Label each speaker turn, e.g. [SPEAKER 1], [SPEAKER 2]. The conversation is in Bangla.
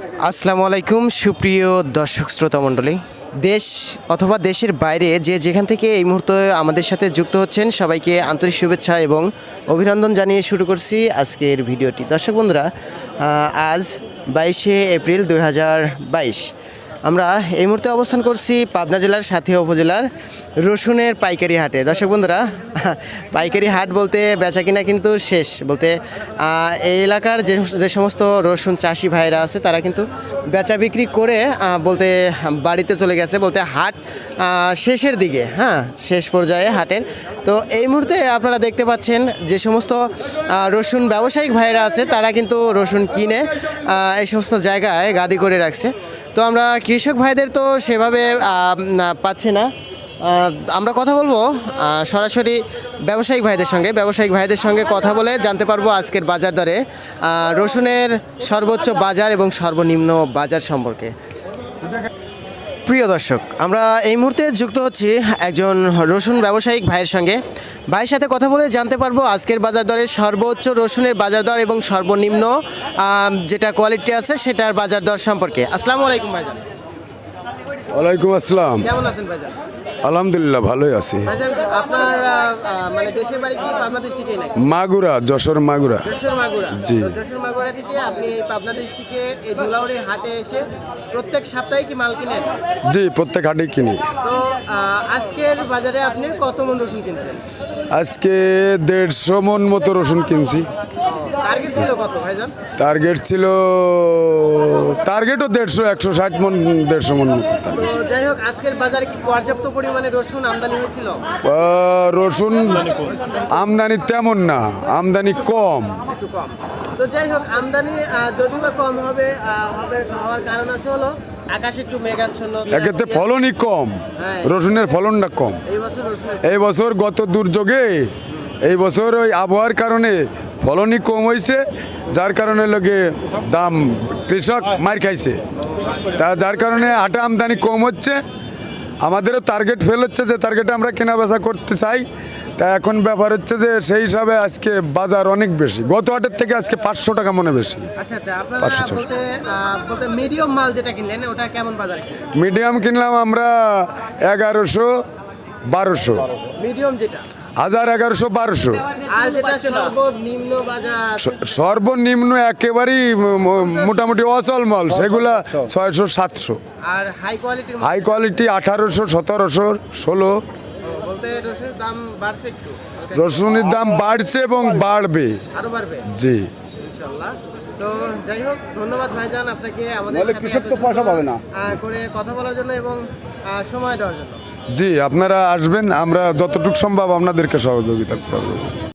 [SPEAKER 1] আসসালামু আলাইকুম, সুপ্রিয় দর্শক শ্রোতা মণ্ডলী। দেশ অথবা দেশের বাইরে যে যেখান থেকে এই মুহূর্তে আমাদের সাথে যুক্ত হচ্ছেন, সবাইকে আন্তরিক শুভেচ্ছা এবং অভিনন্দন জানিয়ে শুরু করছি আজকের ভিডিওটি। দর্শক বন্ধুরা আজ বাইশে এপ্রিল দু হাজার বাইশ। আমরা এই মুহূর্তে অবস্থান করছি পাবনা জেলার সাথী উপজেলার রসুনের পাইকারি হাটে। দর্শক বন্ধুরা, পাইকারি হাট বলতে বেচা কিনা কিন্তু শেষ। বলতে এই এলাকার যে যে সমস্ত রসুন চাষি ভাইরা আছে, তারা কিন্তু বেচা বিক্রি করে বলতে বাড়িতে চলে গেছে। বলতে হাট শেষের দিকে হ্যাঁ শেষ পর্যায়ে হাটের। তো এই মুহূর্তে আপনারা দেখতে পাচ্ছেন যে সমস্ত রসুন ব্যবসায়িক ভাইরা আছে, তারা কিন্তু রসুন কিনে এই সমস্ত জায়গায় গাদি করে রাখছে। তো আমরা কৃষক ভাইদের তো সেভাবে পাচ্ছি না। আমরা কথা বলব সরাসরি ব্যবসায়িক ভাইদের সঙ্গে। ব্যবসায়িক ভাইদের সঙ্গে কথা বলে জানতে পারব আজকের বাজার দরে রসুনের সর্বোচ্চ বাজার এবং সর্বনিম্ন বাজার সম্পর্কে। প্রিয় দর্শক, আমরা এই মুহূর্তে যুক্ত হচ্ছি একজন রসুন ব্যবসায়িক ভাইয়ের সঙ্গে। ভাইয়ের সাথে কথা বলে জানতে পারব আজকের বাজার দরের সর্বোচ্চ রসুনের বাজার দর এবং সর্বনিম্ন যেটা কোয়ালিটি আছে সেটার বাজার দর সম্পর্কে। আসসালামু আলাইকুম ভাইজান।
[SPEAKER 2] ওয়ালাইকুম আসসালাম।
[SPEAKER 1] কেমন আছেন ভাইজান?
[SPEAKER 2] আলহামদুলিল্লাহ ভালোই আছি।
[SPEAKER 1] আপনার মানে দেশের বাড়ি কি পাবনা ডিস্ট্রিক্টে নাকি?
[SPEAKER 2] মাগুরা যশোর মাগুরা।
[SPEAKER 1] যশোর মাগুরা।
[SPEAKER 2] জি।
[SPEAKER 1] যশোর মাগুরা থেকে আপনি পাবনা ডিস্ট্রিক্টের এই ধুলাউড়ি হাটে এসে প্রত্যেক সপ্তাহে কি মাল কিনেন?
[SPEAKER 2] জি প্রত্যেক হাটে কিনি।
[SPEAKER 1] তো আজকের বাজারে আপনি কত মন রসুন কিনছেন?
[SPEAKER 2] আজকে দেড়শো মন মতো রসুন কিনছি।
[SPEAKER 1] টার্গেট ছিল
[SPEAKER 2] টার্গেট ছিল টার্গেটও দেড়শো একশো ষাট মন দেড়শো মন
[SPEAKER 1] যাই হোক আজকের বাজারে কি পর্যাপ্ত পরিমাণে রসুন আমদানি হয়েছিল?
[SPEAKER 2] রসুন আমদানি তেমন না আমদানি কম।
[SPEAKER 1] তো যাই হোক আমদানি যদিও বা কম হবে হবে হওয়ার কারণ আছে হলো আকাশ একটু মেঘাচ্ছন্ন
[SPEAKER 2] এক্ষেত্রে ফলনই কম
[SPEAKER 1] হ্যাঁ।
[SPEAKER 2] রসুনের ফলনটা কম।
[SPEAKER 1] এই বছর
[SPEAKER 2] গত দুর্যোগে এই বছর ওই আবহাওয়ার কারণে ফলনই কম হয়েছে যার কারণে লোকে দাম কৃষক মার খাইছে। তা যার কারণে আটা আমদানি কম হচ্ছে। আমাদেরও টার্গেট ফেল হচ্ছে যে টার্গেটে আমরা কেনা বেচা করতে চাই। তা এখন ব্যাপার হচ্ছে যে সেই হিসাবে আজকে বাজার অনেক বেশি। গত হাটের থেকে আজকে পাঁচশো টাকা মনে বেশি।
[SPEAKER 1] আচ্ছা আচ্ছা
[SPEAKER 2] পাঁচশো
[SPEAKER 1] মিডিয়াম
[SPEAKER 2] কিনলাম আমরা এগারোশো বারোশো।
[SPEAKER 1] মিডিয়াম যেটা?
[SPEAKER 2] হাজার এগারোশো বারোশো।
[SPEAKER 1] সর্বনিম্ন
[SPEAKER 2] একেবারেই মোটামুটি অচলমল সেগুলা ছয়শো সাতশো।
[SPEAKER 1] আর হাই
[SPEAKER 2] কোয়ালিটি আঠারোশো সতেরোশো ষোলো।
[SPEAKER 1] রসুনের দাম বাড়ছে একটু।
[SPEAKER 2] রসুনের দাম বাড়ছে এবং বাড়বে। জি।
[SPEAKER 1] তো যাই হোক ধন্যবাদ ভাইজান আপনাকে আমাদের সাথে
[SPEAKER 3] কৃষক তো পয়সা পাবে না।
[SPEAKER 1] করে কথা বলার জন্য এবং সময় দেওয়ার জন্য।
[SPEAKER 2] জি আপনারা আসবেন আমরা যতটুকু সম্ভব আপনাদেরকে সহযোগিতা করব।